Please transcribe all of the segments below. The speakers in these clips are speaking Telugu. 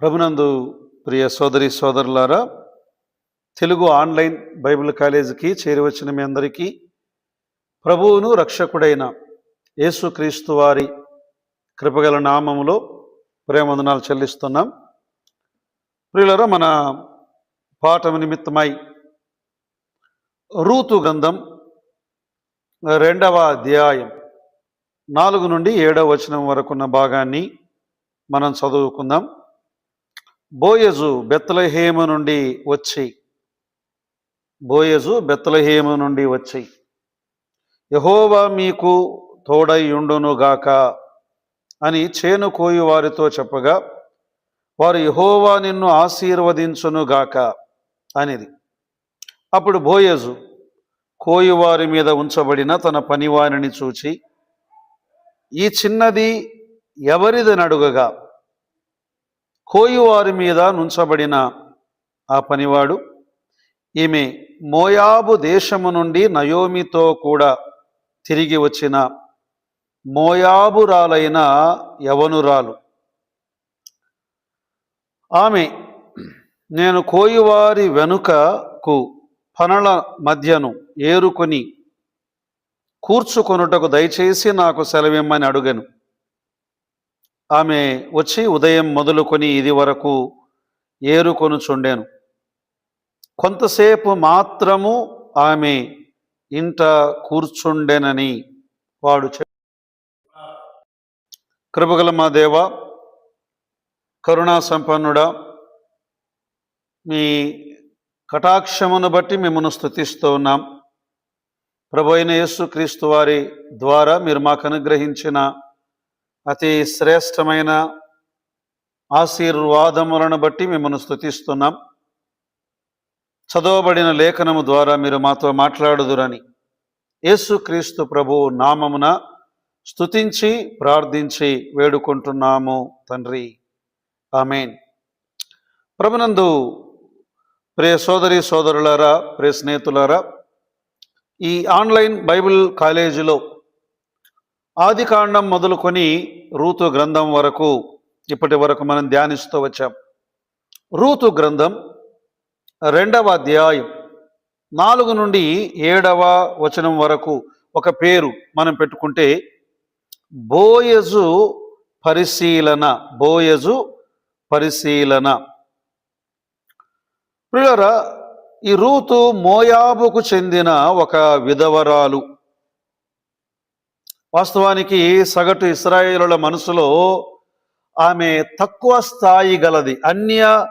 ప్రభునందు ప్రియ సోదరి సోదరులారా తెలుగు ఆన్లైన్ బైబిల్ కాలేజీకి చేరివచ్చిన మీ అందరికీ ప్రభువును రక్షకుడైన యేసుక్రీస్తు వారి కృపగల నామములో ప్రేమందనాలు చెల్లిస్తున్నాం. ప్రియులరా మన పాఠం నిమిత్తమై రూతు గ్రంథం రెండవ అధ్యాయం నాలుగు నుండి ఏడవ వచనం వరకున్న భాగాన్ని మనం చదువుకుందాం. బోయజు బెత్తలహేము నుండి వచ్చి బోయజు బెత్తలహేము నుండి వచ్చి యహోవా మీకు తోడై అని చేను కోయి వారితో చెప్పగా వారు యహోవా నిన్ను ఆశీర్వదించునుగాక అనేది. అప్పుడు బోయజు కోయివారి మీద ఉంచబడిన తన పనివారిని చూచి ఈ చిన్నది ఎవరిదని అడుగగా కోయివారి మీద నుంచబడిన ఆ పనివాడు ఈమె మోయాబు దేశము నుండి నయోమితో కూడా తిరిగి వచ్చిన మోయాబురాలైన యవనురాలు ఆమె నేను కోయివారి వెనుకకు పనల మధ్యను ఏరుకొని కూర్చుకొనుటకు దయచేసి నాకు సెలవిమ్మని అడుగను. ఆమె వచ్చి ఉదయం మొదలుకొని ఇది వరకు ఏరుకొనుచుండెను. కొంతసేపు మాత్రము ఆమె ఇంట కూర్చుండెనని వాడు చెప్ కృపగల మా దేవ కరుణా సంపన్నుడా మీ కటాక్షమును బట్టి మిమ్మల్ని స్థుతిస్తూ ఉన్నాం ప్రభు అయిన యేసుక్రీస్తు వారి ద్వారా మీరు మాకు అనుగ్రహించిన అతి శ్రేష్టమైన ఆశీర్వాదములను బట్టి మిమ్మల్ని స్థుతిస్తున్నాం చదవబడిన లేఖనము ద్వారా మీరు మాతో మాట్లాడుదురని యేసుక్రీస్తు ప్రభు నామమున స్థుతించి ప్రార్థించి వేడుకుంటున్నాము తండ్రి. ఆమెన్. ప్రభునందు ప్రియ సోదరి సోదరులారా ప్రియ స్నేహితులారా ఈ ఆన్లైన్ బైబిల్ కాలేజీలో ఆది కాండం మొదలుకొని రూతు గ్రంథం వరకు ఇప్పటి వరకు మనం ధ్యానిస్తూ వచ్చాం. రూతు గ్రంథం రెండవ అధ్యాయం నాలుగు నుండి ఏడవ వచనం వరకు ఒక పేరు మనం పెట్టుకుంటే బోయజు పరిశీలన బోయజు పరిశీలన. ప్రియులరా ఈ రూతు మోయాబుకు చెందిన ఒక విధవరాలు వాస్తవానికి సగటు ఇస్రాయేలుల మనసులో ఆమె తక్కువ స్థాయి గలది అన్య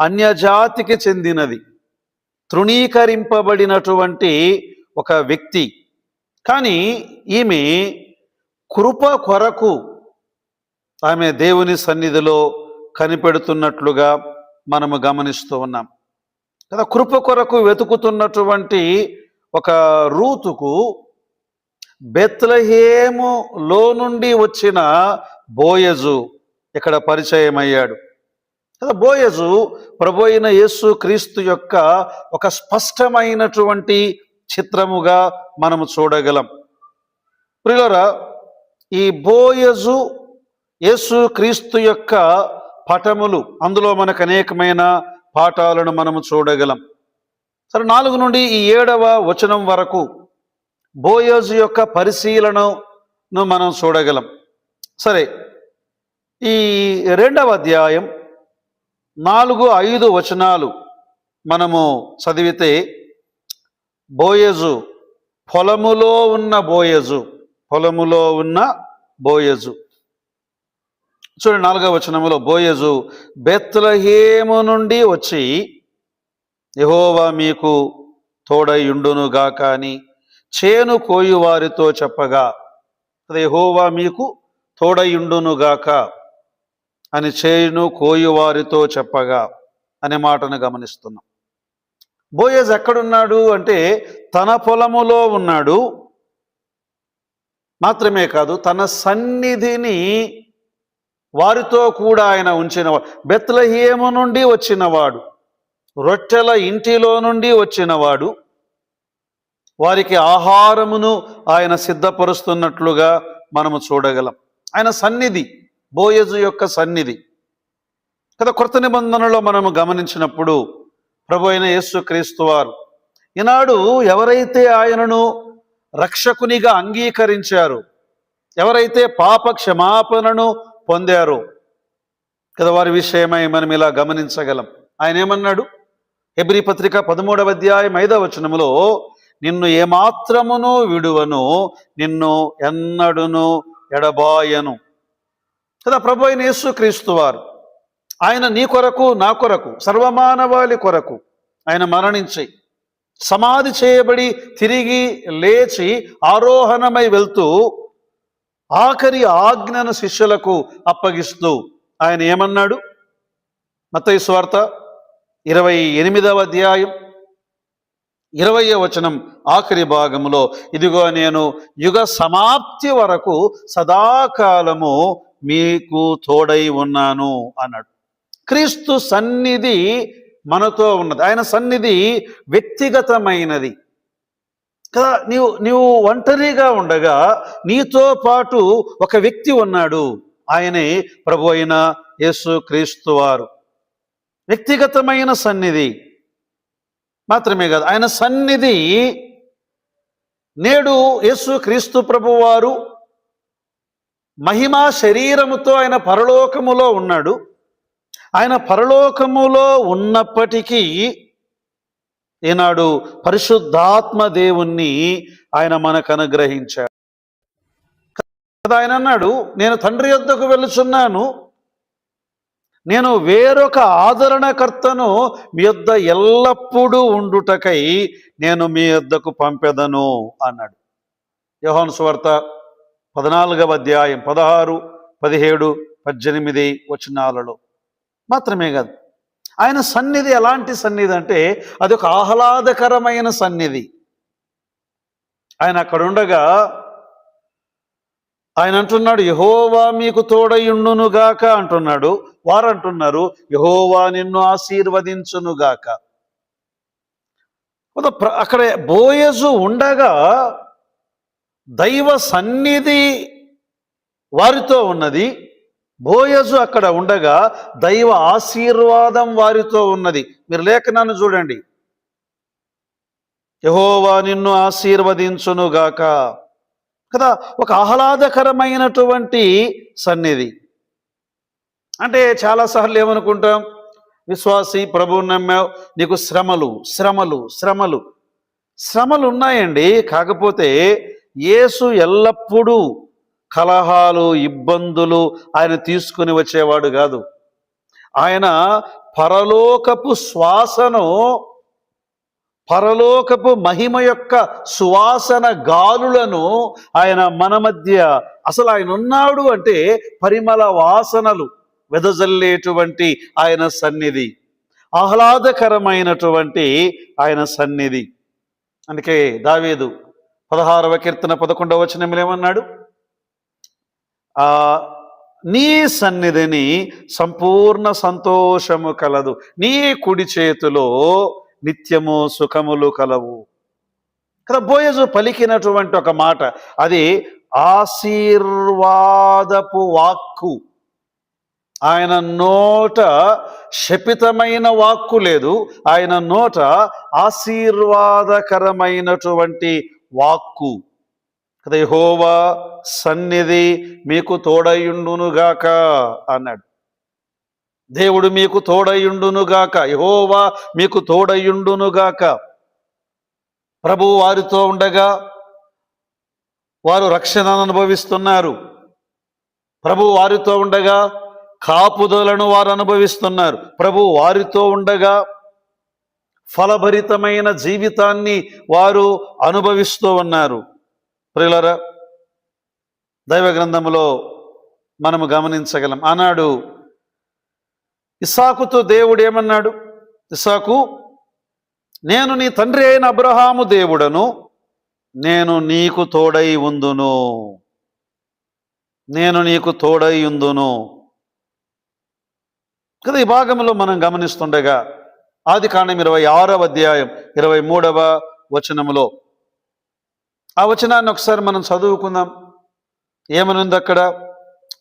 అన్యజాతికి చెందినది తృణీకరింపబడినటువంటి ఒక వ్యక్తి. కానీ ఈమె కృప కొరకు ఆమె దేవుని సన్నిధిలో కనిపెడుతున్నట్లుగా మనము గమనిస్తూ ఉన్నాం. కదా కృప కొరకు వెతుకుతున్నటువంటి ఒక రూతుకు బెత్లహేములో నుండి వచ్చిన బోయజు ఇక్కడ పరిచయం అయ్యాడు కదా బోయజు ప్రభు అయిన యేసు క్రీస్తు యొక్క ఒక స్పష్టమైనటువంటి చిత్రముగా మనము చూడగలం. ప్రియులరా ఈ బోయజు యేసు క్రీస్తు యొక్క పటములు అందులో మనకు అనేకమైన పాఠాలను మనము చూడగలం. సరే నాలుగు నుండి ఈ ఏడవ వచనం వరకు బోయోజు యొక్క పరిశీలనను మనం చూడగలం. సరే ఈ రెండవ అధ్యాయం నాలుగు ఐదు వచనాలు మనము చదివితే బోయజు పొలములో ఉన్న బోయజు పొలములో ఉన్న బోయజు. చూడండి నాలుగవ వచనములో బోయజు బెత్లహేము నుండి వచ్చి యహోవా మీకు తోడయుండునుగాక అని చేను కోయువారితో చెప్పగా యహోవా మీకు తోడయుండునుగాక అని చేను కోయువారితో చెప్పగా అనే మాటను గమనిస్తున్నాం. బోయజ్ ఎక్కడున్నాడు అంటే తన పొలములో ఉన్నాడు. మాత్రమే కాదు తన సన్నిధిని వారితో కూడా ఆయన ఉంచినవాడు. బెత్లహేము నుండి వచ్చినవాడు. రొట్టెల ఇంటిలో నుండి వచ్చినవాడు. వారికి ఆహారమును ఆయన సిద్ధపరుస్తున్నట్లుగా మనము చూడగలం. ఆయన సన్నిధి బోయజు యొక్క సన్నిధి. కదా కొత్త నిబంధనలో మనము గమనించినప్పుడు ప్రభు అయిన యేసుక్రీస్తు వారు ఈనాడు ఎవరైతే ఆయనను రక్షకునిగా అంగీకరించారు ఎవరైతే పాప క్షమాపణను పొందారో కదా వారి విషయమై మనం ఇలా గమనించగలం. ఆయన ఏమన్నాడు? ఎబ్రి పత్రిక పదమూడవ అధ్యాయం ఐదవ వచనములో నిన్ను ఏమాత్రమును విడువను నిన్ను ఎన్నడును ఎడబాయను. కదా ప్రభు అయిన యేసుక్రీస్తు వారు ఆయన నీ కొరకు నా కొరకు సర్వమానవాళి కొరకు ఆయన మరణించి సమాధి చేయబడి తిరిగి లేచి ఆరోహణమై వెళ్తూ ఆఖరి ఆజ్ఞను శిష్యులకు అప్పగిస్తూ ఆయన ఏమన్నాడు? మత్తయి స్వార్త ఇరవై ఎనిమిదవ అధ్యాయం. ఇరవయో వచనం ఆఖరి భాగములో ఇదిగో నేను యుగ సమాప్తి వరకు సదాకాలము మీకు తోడై ఉన్నాను అన్నాడు. క్రీస్తు సన్నిధి మనతో ఉన్నది. ఆయన సన్నిధి వ్యక్తిగతమైనది. కదా నీవు నీవు ఒంటరిగా ఉండగా నీతో పాటు ఒక వ్యక్తి ఉన్నాడు. ఆయనే ప్రభు అయిన యేసు క్రీస్తు వారు. వ్యక్తిగతమైన సన్నిధి. మాత్రమే కాదు. ఆయన సన్నిధి నేడు యేసు క్రీస్తు ప్రభువారు మహిమా శరీరముతో ఆయన పరలోకములో ఉన్నాడు. ఆయన పరలోకములో ఉన్నప్పటికీ ఈనాడు పరిశుద్ధాత్మ దేవుణ్ణి ఆయన మనకు అనుగ్రహించాడు. కదా ఆయన అన్నాడు నేను తండ్రి యొద్దకు వెళుచున్నాను నేను వేరొక ఆదరణకర్తను మీ యొద్ద ఎల్లప్పుడూ ఉండుటకై నేను మీ యొద్దకు పంపెదను అన్నాడు. యోహాను సువార్త పద్నాలుగవ అధ్యాయం పదహారు పదిహేడు పద్దెనిమిది వచనాలలో మాత్రమే కాదు. ఆయన సన్నిధి ఎలాంటి సన్నిధి అంటే అది ఒక ఆహ్లాదకరమైన సన్నిధి. ఆయన అక్కడ ఉండగా ఆయన అంటున్నాడు యహోవా మీకు తోడయుండునుగాక అంటున్నాడు. వారు అంటున్నారు యహోవా నిన్ను ఆశీర్వదించునుగాక ప్ర- అక్కడ బోయజు ఉండగా దైవ సన్నిధి వారితో ఉన్నది. బోయజు అక్కడ ఉండగా దైవ ఆశీర్వాదం వారితో ఉన్నది. మీరు లేఖనాన్ని చూడండి. యహోవా నిన్ను ఆశీర్వదించునుగాక కదా ఒక ఆహ్లాదకరమైనటువంటి సన్నిధి. అంటే చాలాసార్లు ఏమనుకుంటాం విశ్వాసి ప్రభువు నమ్మావు నీకు శ్రమలు శ్రమలు శ్రమలు. శ్రమలు ఉన్నాయండి కాకపోతే యేసు ఎల్లప్పుడూ కలహాలు ఇబ్బందులు ఆయన తీసుకుని వచ్చేవాడు కాదు. ఆయన పరలోకపు శ్వాసను పరలోకపు మహిమ యొక్క సువాసన గాలులను ఆయన మన మధ్య అసలు ఆయన ఉన్నాడు అంటే పరిమళ వాసనలు వెదజల్లేటువంటి ఆయన సన్నిధి. ఆహ్లాదకరమైనటువంటి ఆయన సన్నిధి. అందుకే దావీదు పదహారవ కీర్తన పదకొండవ వచనం ఏమన్నాడు? ఆ నీ సన్నిధిని సంపూర్ణ సంతోషము కలదు. నీ కుడి చేతిలో నిత్యము సుఖములు కలవు. కదా బోయజు పలికినటువంటి ఒక మాట అది ఆశీర్వాదపు వాక్కు. ఆయన నోట శపితమైన వాక్కు లేదు ఆయన నోట ఆశీర్వాదకరమైనటువంటి వాక్కు. కదా హోవా సన్నిధి మీకు తోడయుండునుగాక అన్నాడు. దేవుడు మీకు తోడయుండునుగాక యహోవా మీకు తోడయుండునుగాక ప్రభువు వారితో ఉండగా వారు రక్షణను అనుభవిస్తున్నారు. ప్రభు వారితో ఉండగా కాపుదలను వారు అనుభవిస్తున్నారు. ప్రభు వారితో ఉండగా ఫలభరితమైన జీవితాన్ని వారు అనుభవిస్తూ ఉన్నారు. ప్రియులరా దైవ గ్రంథములో మనము గమనించగలం. ఆనాడు ఇసాకుతో దేవుడు ఏమన్నాడు? ఇసాకు నేను నీ తండ్రి అయిన అబ్రహాము దేవుడను నేను నీకు తోడై ఉందును. నేను నీకు తోడై ఉందును. కదా ఈ భాగంలో మనం గమనిస్తుండగా ఆది కాండం ఇరవై ఆరవ అధ్యాయం ఇరవై మూడవ వచనములో ఆ వచనాన్ని ఒకసారి మనం చదువుకుందాం. ఏమనుంది అక్కడ?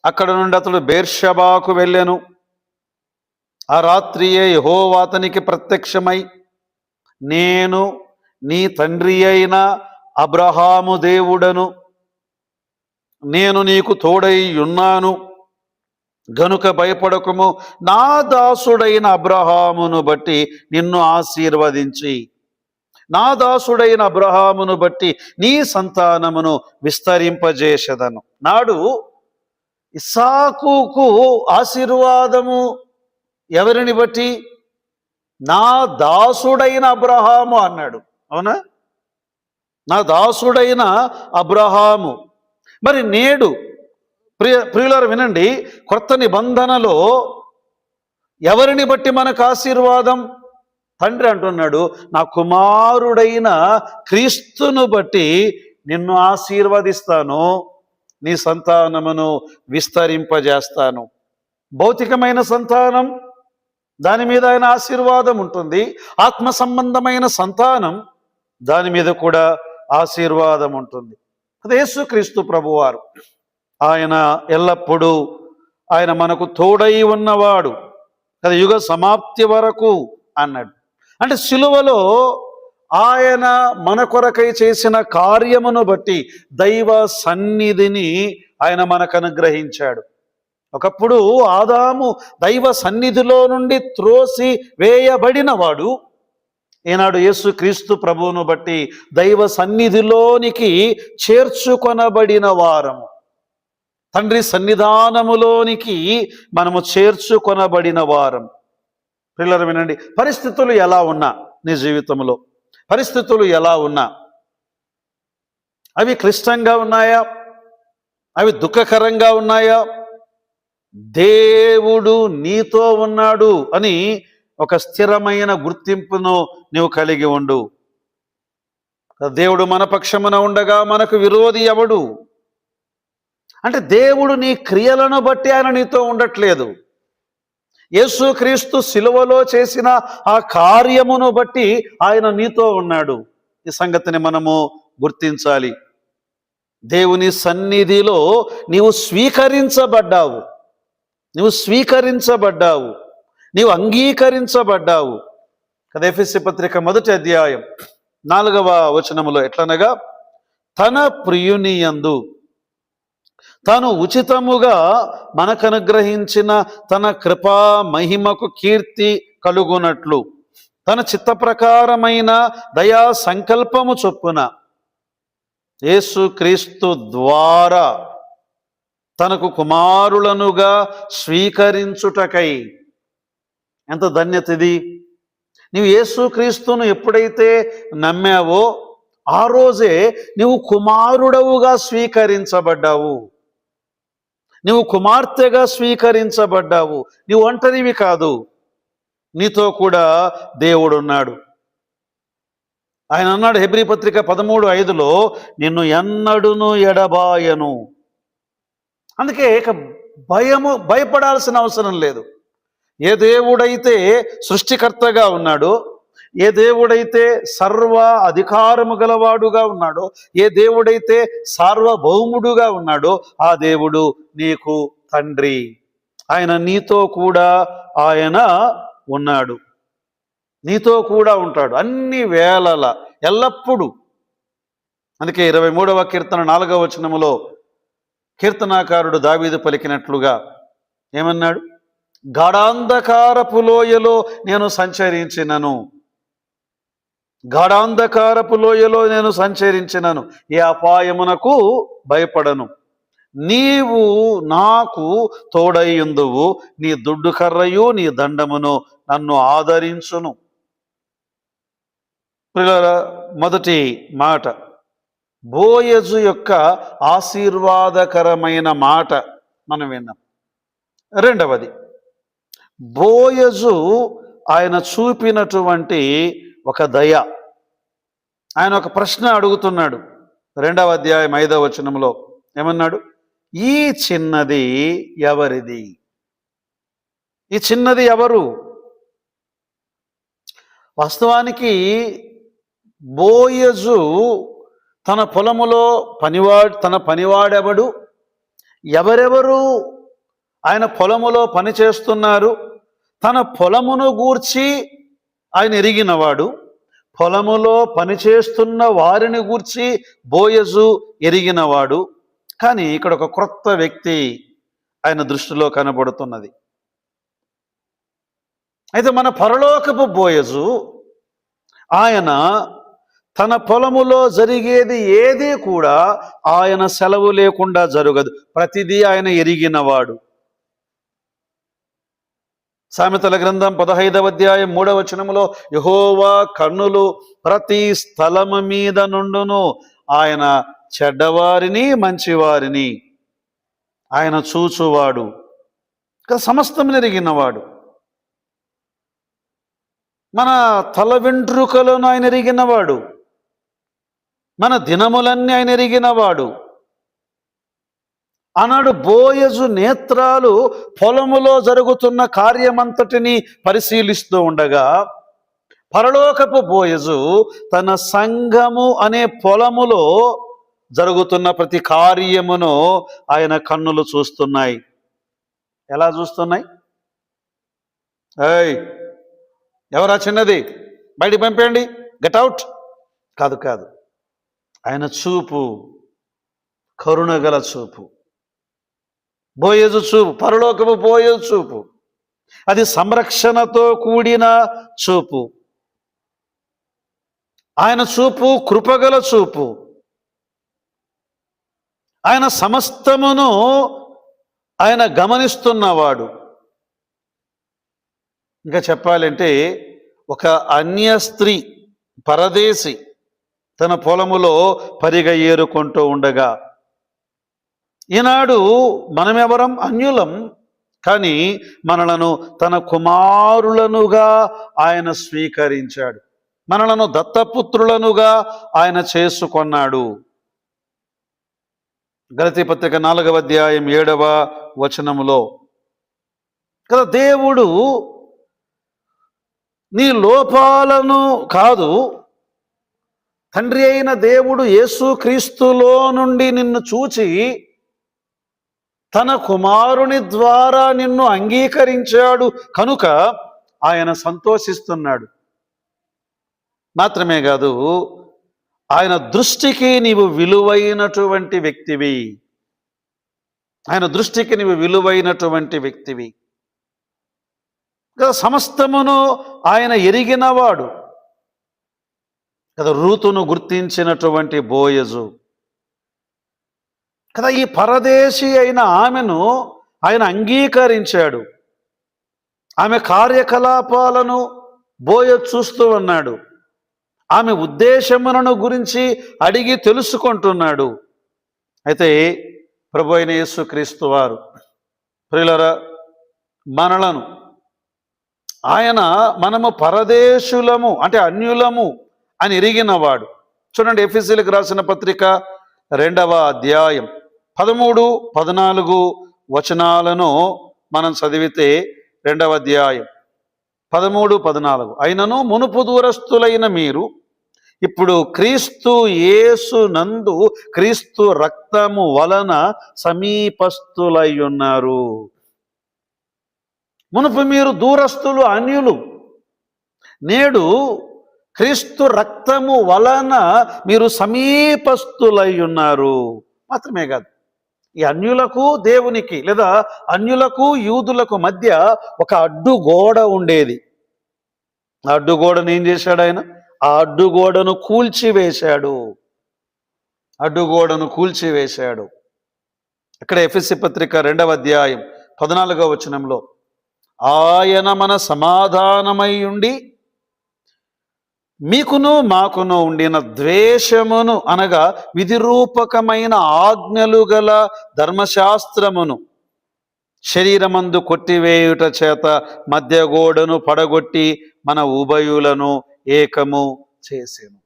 అక్కడ నుండి అతడు బేర్షబాకు వెళ్ళాను. ఆ రాత్రియే యెహోవా అతనికి ప్రత్యక్షమై నేను నీ తండ్రి అయిన అబ్రహాము దేవుడను నేను నీకు తోడై ఉన్నాను. గనుక భయపడకము నా దాసుడైన అబ్రహామును బట్టి నిన్ను ఆశీర్వదించి నా దాసుడైన అబ్రహామును బట్టి నీ సంతానమును విస్తరింపజేసెదను. నాడు ఇస్సాకుకు ఆశీర్వాదము ఎవరిని బట్టి? నా దాసుడైన అబ్రహాము అన్నాడు. అవునా? నా దాసుడైన అబ్రహాము. మరి నేడు ప్రియ ప్రియులారు వినండి కొత్త నిబంధనలో ఎవరిని బట్టి మనకు ఆశీర్వాదం? తండ్రి అంటున్నాడు నా కుమారుడైన క్రీస్తును బట్టి నిన్ను ఆశీర్వదిస్తాను నీ సంతానమును విస్తరింపజేస్తాను. భౌతికమైన సంతానం దాని మీద ఆయన ఆశీర్వాదం ఉంటుంది. ఆత్మ సంబంధమైన సంతానం దాని మీద కూడా ఆశీర్వాదం ఉంటుంది. యేసుక్రీస్తు ప్రభువారు. ఆయన ఎల్లప్పుడూ ఆయన మనకు తోడై ఉన్నవాడు. అది యుగ సమాప్తి వరకు అన్నాడు. అంటే సిలువలో ఆయన మన కొరకై చేసిన కార్యమును బట్టి దైవ సన్నిధిని ఆయన మనకు అనుగ్రహించాడు. ఒకప్పుడు ఆదాము దైవ సన్నిధిలో నుండి త్రోసి వేయబడినవాడు. ఈనాడు యేసు క్రీస్తు ప్రభువును బట్టి దైవ సన్నిధిలోనికి చేర్చుకొనబడిన వారము. తండ్రి సన్నిధానములోనికి మనము చేర్చుకొనబడిన వారం. పిల్లలు వినండి పరిస్థితులు ఎలా ఉన్నా నీ జీవితంలో? పరిస్థితులు ఎలా ఉన్నా? అవి క్లిష్టంగా ఉన్నాయా? అవి దుఃఖకరంగా ఉన్నాయా? దేవుడు నీతో ఉన్నాడు అని ఒక స్థిరమైన గుర్తింపును నీవు కలిగి ఉండు. దేవుడు మన పక్షమున ఉండగా మనకు విరోధి ఎవడు? అంటే దేవుడు నీ క్రియలను బట్టి ఆయన నీతో ఉండట్లేదు. యేసుక్రీస్తు సిలువలో చేసిన ఆ కార్యమును బట్టి ఆయన నీతో ఉన్నాడు. ఈ సంగతిని మనము గుర్తించాలి. దేవుని సన్నిధిలో నీవు స్వీకరించబడ్డావు. నీవు స్వీకరించబడ్డావు. నీవు అంగీకరించబడ్డావు. కదా ఎఫ్ఎస్సి పత్రిక మొదటి అధ్యాయం నాలుగవ వచనములో ఎట్లనగా తన ప్రియుని యందు తాను ఉచితముగా మనకు అనుగ్రహించిన తన కృపా మహిమకు కీర్తి కలుగునట్లు తన చిత్త ప్రకారమైన దయా సంకల్పము చొప్పున యేసుక్రీస్తు ద్వారా తనకు కుమారులనుగా స్వీకరించుటకై. ఎంత ధన్యత ఇది నీవు యేసుక్రీస్తును ఎప్పుడైతే నమ్మావో ఆ రోజే నీవు కుమారుడవుగా స్వీకరించబడ్డావు. నీవు కుమార్తెగా స్వీకరించబడ్డావు. నీవు ఒంటరివి కాదు. నీతో కూడా దేవుడు ఉన్నాడు ఆయన అన్నాడు హెబ్రి పత్రిక పదమూడు ఐదులో నిన్ను ఎన్నడును ఎడబాయను. అందుకే ఇక భయము భయపడాల్సిన అవసరం లేదు. ఏ దేవుడైతే సృష్టికర్తగా ఉన్నాడో ఏ దేవుడైతే సర్వ అధికారము గలవాడుగా ఉన్నాడో ఏ దేవుడైతే సార్వభౌముడుగా ఉన్నాడో ఆ దేవుడు నీకు తండ్రి. ఆయన నీతో కూడా ఆయన ఉన్నాడు. నీతో కూడా ఉంటాడు అన్ని వేళల ఎల్లప్పుడూ. అందుకే ఇరవై మూడవ కీర్తన నాలుగవ వచనములో కీర్తనాకారుడు దావీదు పలికినట్లుగా ఏమన్నాడు? గాఢాంధకారపు లోయలో నేను సంచరించినను. గాఢాంధకారపు లోయలో నేను సంచరించినను. ఏ అపాయమునకు భయపడను. నీవు నాకు తోడయ్యుందువు. నీ దుడ్డు కర్రయు నీ దండమును నన్ను ఆదరించును. పిల్లల మొదటి మాట బోయజు యొక్క ఆశీర్వాదకరమైన మాట మనం విన్నాం. రెండవది బోయజు ఆయన చూపినటువంటి ఒక దయ. ఆయన ఒక ప్రశ్న అడుగుతున్నాడు. రెండవ అధ్యాయం ఐదవ వచనంలో ఏమన్నాడు? ఈ చిన్నది ఎవరిది? ఈ చిన్నది ఎవరు? వాస్తవానికి బోయజు తన పొలములో పనివాడు తన పనివాడెవడు? ఎవరెవరు ఆయన పొలములో పని చేస్తున్నారు? తన పొలమును గూర్చి ఆయన ఎరిగినవాడు. పొలములో పనిచేస్తున్న వారిని గూర్చి బోయజు ఎరిగినవాడు. కానీ ఇక్కడ ఒక క్రొత్త వ్యక్తి ఆయన దృష్టిలో కనబడుతున్నది. అయితే మన పరలోకపు బోయజు ఆయన తన పొలములో జరిగేది ఏది కూడా ఆయన సెలవు లేకుండా జరగదు. ప్రతిదీ ఆయన ఎరిగినవాడు. సామెతల గ్రంథం పదహైదవ అధ్యాయం మూడవ వచనములో యహోవా కన్నులు ప్రతి స్థలము మీద నుండును. ఆయన చెడ్డవారిని మంచివారిని ఆయన చూచువాడు. ఇక సమస్తం ఎరిగినవాడు. మన తల వెంట్రుకలను ఆయన ఎరిగినవాడు. మన దినములన్నీ ఆయన ఎరిగినవాడు. ఆనాడు బోయజు నేత్రాలు పొలములో జరుగుతున్న కార్యమంతటిని పరిశీలిస్తూ ఉండగా పరలోకపు బోయజు తన సంఘము అనే పొలములో జరుగుతున్న ప్రతి కార్యమును ఆయన కన్నులు చూస్తున్నాయి. ఎలా చూస్తున్నాయి? ఏయ్ ఎవరా చిన్నది? బయటికి పంపేయండి. Get out. కాదు కాదు. ఆయన చూపు కరుణగల చూపు. బోయేజు చూపు పరలోకము బోయేజు చూపు. అది సంరక్షణతో కూడిన చూపు. ఆయన చూపు కృపగల చూపు. ఆయన సమస్తమును ఆయన గమనిస్తున్నవాడు. ఇంకా చెప్పాలంటే ఒక అన్య స్త్రీ పరదేశి తన పొలములో పరిగ ఏరుకుంటూ ఉండగా ఈనాడు మనమెవరం అన్యులం కానీ మనలను తన కుమారులనుగా ఆయన స్వీకరించాడు. మనలను దత్తపుత్రులనుగా ఆయన చేసుకొన్నాడు. గలతి పత్రిక నాలుగవ అధ్యాయం ఏడవ వచనములో కదా దేవుడు నీ లోపాలను కాదు తండ్రి అయిన దేవుడు యేసుక్రీస్తులో నుండి నిన్ను చూచి తన కుమారుని ద్వారా నిన్ను అంగీకరించాడు. కనుక ఆయన సంతోషిస్తున్నాడు. మాత్రమే కాదు ఆయన దృష్టికి నీవు విలువైనటువంటి వ్యక్తివి. ఆయన దృష్టికి నీవు విలువైనటువంటి వ్యక్తివి. సమస్తమును ఆయన ఎరిగినవాడు. కదా రూతును గుర్తించినటువంటి బోయజు. కదా ఈ పరదేశి అయిన ఆమెను ఆయన అంగీకరించాడు. ఆమె కార్యకలాపాలను బోయ చూస్తూ ఉన్నాడు. ఆమె ఉద్దేశములను గురించి అడిగి తెలుసుకుంటున్నాడు. అయితే ప్రభు అయిన యేసుక్రీస్తు వారు ప్రియులరా మనలను ఆయన మనము పరదేశులము అంటే అన్యులము అని ఎరిగినవాడు. చూడండి ఎఫ్ఎస్సీలకు రాసిన పత్రిక రెండవ అధ్యాయం. పదమూడు పద్నాలుగు వచనాలను మనం చదివితే రెండవ అధ్యాయం. పదమూడు పద్నాలుగు. అయినను మునుపు దూరస్తులైన మీరు ఇప్పుడు క్రీస్తు యేసు నందు క్రీస్తు రక్తము వలన సమీపస్తులై ఉన్నారు మునుపు మీరు దూరస్తులు అన్యులు. నేడు క్రీస్తు రక్తము వలన మీరు సమీపస్తులై ఉన్నారు మాత్రమే కాదు. ఈ అన్యులకు దేవునికి లేదా అన్యులకు యూదులకు మధ్య ఒక అడ్డుగోడ ఉండేది. ఆ అడ్డుగోడను ఏం చేశాడు ఆయన? ఆ అడ్డుగోడను కూల్చివేశాడు. అడ్డుగోడను కూల్చివేశాడు. ఇక్కడ ఎఫ్ఎస్సి పత్రిక రెండవ అధ్యాయం పద్నాలుగవ వచనంలో ఆయన మన సమాధానమై ఉండి మీకును మాకును ఉండిన ద్వేషమును అనగా విధిరూపకమైన ఆజ్ఞలు గల ధర్మశాస్త్రమును. శరీరమందు కొట్టివేయుట చేత మధ్య గోడను పడగొట్టి మన ఉభయులను ఏకము చేసాను.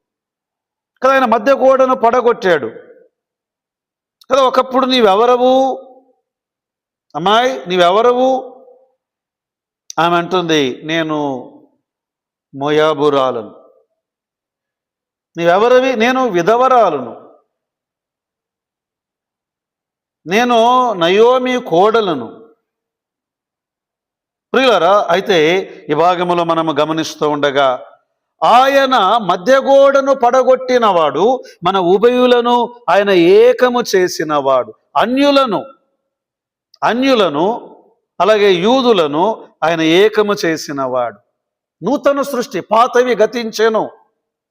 కదా ఆయన మధ్య గోడను పడగొట్టాడు. కదా ఒకప్పుడు నీవెవరవు? అమ్మాయి నీవెవరవు? ఆమె అంటుంది నేను మొయాబురాలను. నీవెవరివి? నేను విధవరాలను. నేను నయోమి కోడలను. ప్రియులరా అయితే ఈ భాగములో మనము గమనిస్తూ ఉండగా ఆయన మధ్యగోడను పడగొట్టినవాడు మన ఉభయులను ఆయన ఏకము చేసినవాడు. అన్యులను అన్యులను అలాగే యూదులను ఆయన ఏకము చేసినవాడు. నూతన సృష్టి పాతవి గతించెను.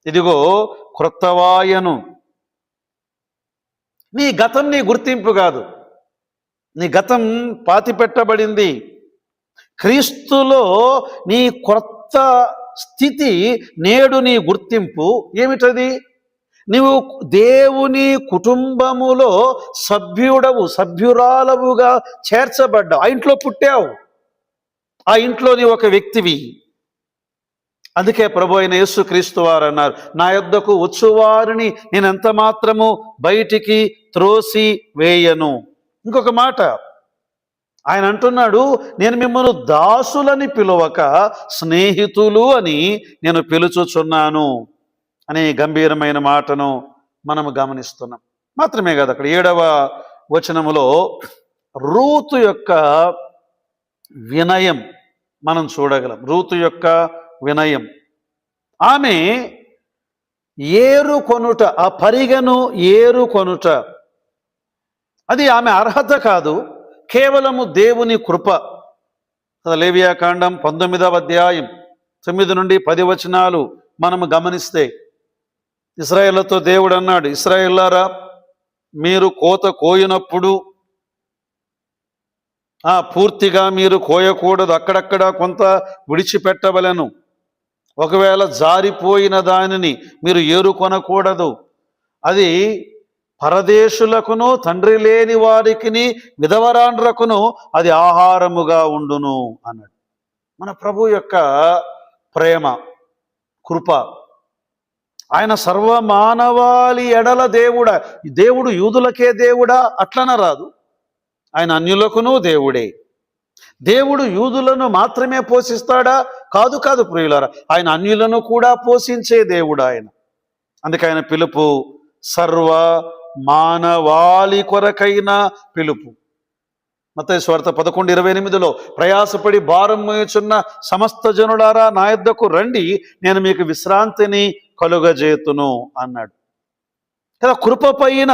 ఇదిగో క్రొత్తవాయను నీ గతం నీ గుర్తింపు కాదు. నీ గతం పాతి పెట్టబడింది క్రీస్తులో నీ కొత్త స్థితి నేడు నీ గుర్తింపు. ఏమిటది? నీవు దేవుని కుటుంబములో సభ్యుడవు సభ్యురాలవుగా చేర్చబడ్డావు. ఆ ఇంట్లో పుట్టావు. ఆ ఇంట్లో నీ ఒక వ్యక్తివి. అందుకే ప్రభు అయిన యేసు క్రీస్తు వారు అన్నారు నా యొద్దకు వచ్చువారిని నేను ఎంత మాత్రము బయటికి త్రోసి వేయను. ఇంకొక మాట ఆయన అంటున్నాడు నేను మిమ్మల్ని దాసులని పిలువక స్నేహితులు అని నేను పిలుచుచున్నాను అనే గంభీరమైన మాటను మనము గమనిస్తున్నాం. మాత్రమే కాదు అక్కడ ఏడవ వచనములో రూతు యొక్క వినయం మనం చూడగలం. రూతు యొక్క వినయం. ఆమె ఏరు కొనుట ఆ పరిగను ఏరు కొనుట అది ఆమె అర్హత కాదు కేవలము దేవుని కృప. లేవియాకాండం పంతొమ్మిదవ అధ్యాయం తొమ్మిది నుండి పది వచనాలు మనము గమనిస్తే ఇస్రాయేళ్ళతో దేవుడు అన్నాడు ఇస్రాయేళ్ళారా మీరు కోత కోయినప్పుడు ఆ పూర్తిగా మీరు కోయకూడదు అక్కడక్కడ కొంత విడిచిపెట్టవలను. ఒకవేళ జారిపోయిన దానిని మీరు ఏరుకొనకూడదు. అది పరదేశులకును తండ్రి లేని వారికి విధవరాండ్రకును అది ఆహారముగా ఉండును అన్నాడు. మన ప్రభు యొక్క ప్రేమ కృప. ఆయన సర్వమానవాళి ఎడల దేవుడా. దేవుడు యూదులకే దేవుడా అట్లన రాదు ఆయన అన్యులకును దేవుడే. దేవుడు యూదులను మాత్రమే పోషిస్తాడా? కాదు కాదు ప్రియులారా. ఆయన అన్యులను కూడా పోషించే దేవుడు ఆయన. అందుకే ఆయన పిలుపు సర్వ మానవాళి కొరకైన పిలుపు. మత స్వార్థ పదకొండు ఇరవై ఎనిమిదిలో ప్రయాసపడి భారం మోయుచున్న సమస్త జనులారా నా యొద్దకు రండి నేను మీకు విశ్రాంతిని కలుగజేతును అన్నాడు. కదా కృప పైన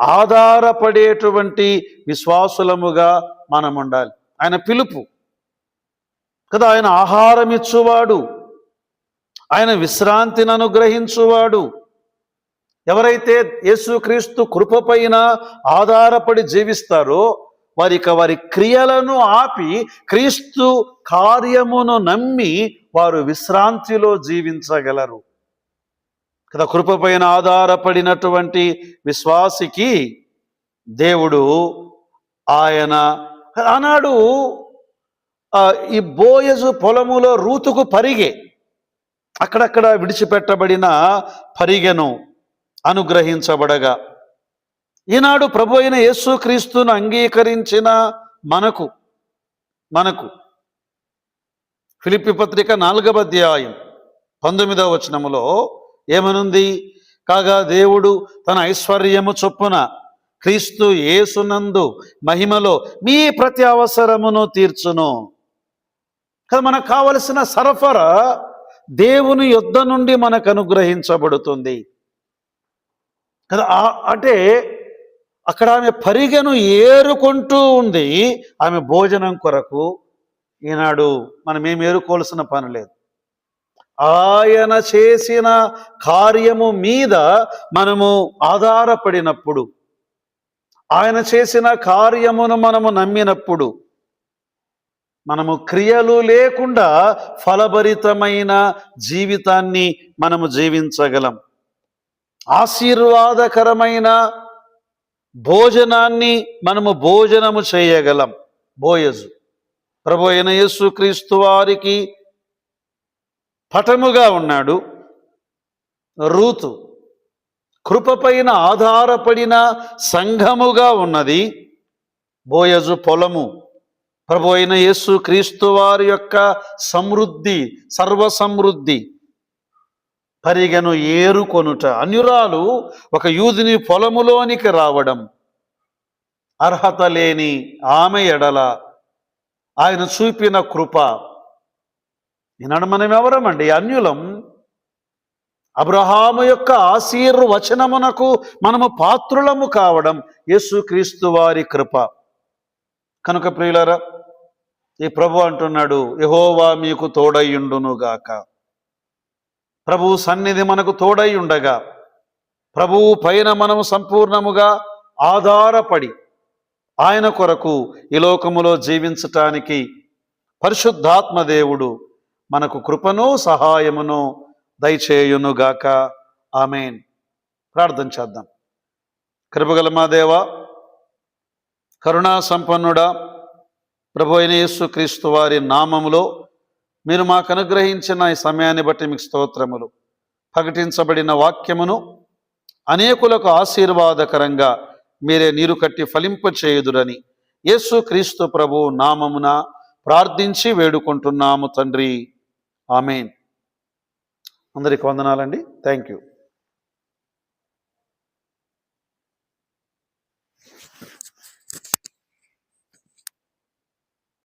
ఆధారపడేటువంటి విశ్వాసులముగా మనం ఉండాలి ఆయన పిలుపు. కదా ఆయన ఆహారం ఇచ్చువాడు. ఆయన విశ్రాంతిని అనుగ్రహించువాడు. ఎవరైతే యేసుక్రీస్తు కృపపైన ఆధారపడి జీవిస్తారో వారిక వారి క్రియలను ఆపి క్రీస్తు కార్యమును నమ్మి వారు విశ్రాంతిలో జీవించగలరు. కదా కృపపైన ఆధారపడినటువంటి విశ్వాసికి దేవుడు ఆయన ఆనాడు ఈ బోయజు పొలములో రూతుకు పరిగే. అక్కడక్కడ విడిచిపెట్టబడిన పరిగెను అనుగ్రహించబడగా. ఈనాడు ప్రభు అయిన యేసుక్రీస్తును అంగీకరించిన మనకు మనకు. ఫిలిపి పత్రిక నాలుగవ అధ్యాయం పంతొమ్మిదవ వచనములో ఏమనుంది? కాగా దేవుడు తన ఐశ్వర్యము చొప్పున క్రీస్తు యేసునందు మహిమలో మీ ప్రతి అవసరమును తీర్చును. కదా మనకు కావలసిన సరఫరా దేవుని యుద్ధ నుండి మనకు అనుగ్రహించబడుతుంది. కదా అంటే అక్కడ ఆమె పరిగెను ఏరుకుంటూ ఉంది. ఆమె భోజనం కొరకు ఈనాడు మనం ఏం ఏరుకోవాల్సిన పని లేదు. ఆయన చేసిన కార్యము మీద మనము ఆధారపడినప్పుడు ఆయన చేసిన కార్యమును మనము నమ్మినప్పుడు మనము క్రియలు లేకుండా ఫలభరితమైన జీవితాన్ని మనము జీవించగలం. ఆశీర్వాదకరమైన భోజనాన్ని మనము భోజనము చేయగలం. బోయజు. ప్రభు అయిన యేసుక్రీస్తు వారికి పటముగా ఉన్నాడు. రూతు. కృపపైన ఆధారపడిన సంఘముగా ఉన్నది బోయజు పొలము. ప్రభు అయిన యేసు క్రీస్తు వారి యొక్క సమృద్ధి సర్వసమృద్ధి పరిగెను ఏరుకొనుట. అన్యురాలు ఒక యూదుని పొలములోనికి రావడం అర్హత లేని ఆమె ఎడల ఆయన చూపిన కృప. ఈనాడు మనం ఎవరమండి అన్యులం. అబ్రహాము యొక్క ఆశీర్వచనమునకు మనము పాత్రులము కావడం యేసుక్రీస్తు వారి కృప. కనుక ప్రియులరా ఈ ప్రభు అంటున్నాడు యహోవా మీకు తోడయ్యుండునుగాక ప్రభు సన్నిధి మనకు తోడై ఉండగా ప్రభువు పైన మనము సంపూర్ణముగా ఆధారపడి ఆయన కొరకు ఈ లోకములో జీవించటానికి పరిశుద్ధాత్మ దేవుడు మనకు కృపను సహాయమును దయచేయునుగాక. ఆమెన్. ప్రార్థన చేద్దాం. కృపగల మా దేవ కరుణా సంపన్నుడా ప్రభు అయిన యేసుక్రీస్తు వారి నామములో మీరు మాకు అనుగ్రహించిన ఈ సమయాన్ని బట్టి మీకు స్తోత్రములు. ప్రకటించబడిన వాక్యమును అనేకులకు ఆశీర్వాదకరంగా మీరే నీరు కట్టి ఫలింపచేయుదురని యేసుక్రీస్తు ప్రభు నామమున ప్రార్థించి వేడుకుంటున్నాము తండ్రి. ఆమెన్. అందరికి వందనాలండి. Thank you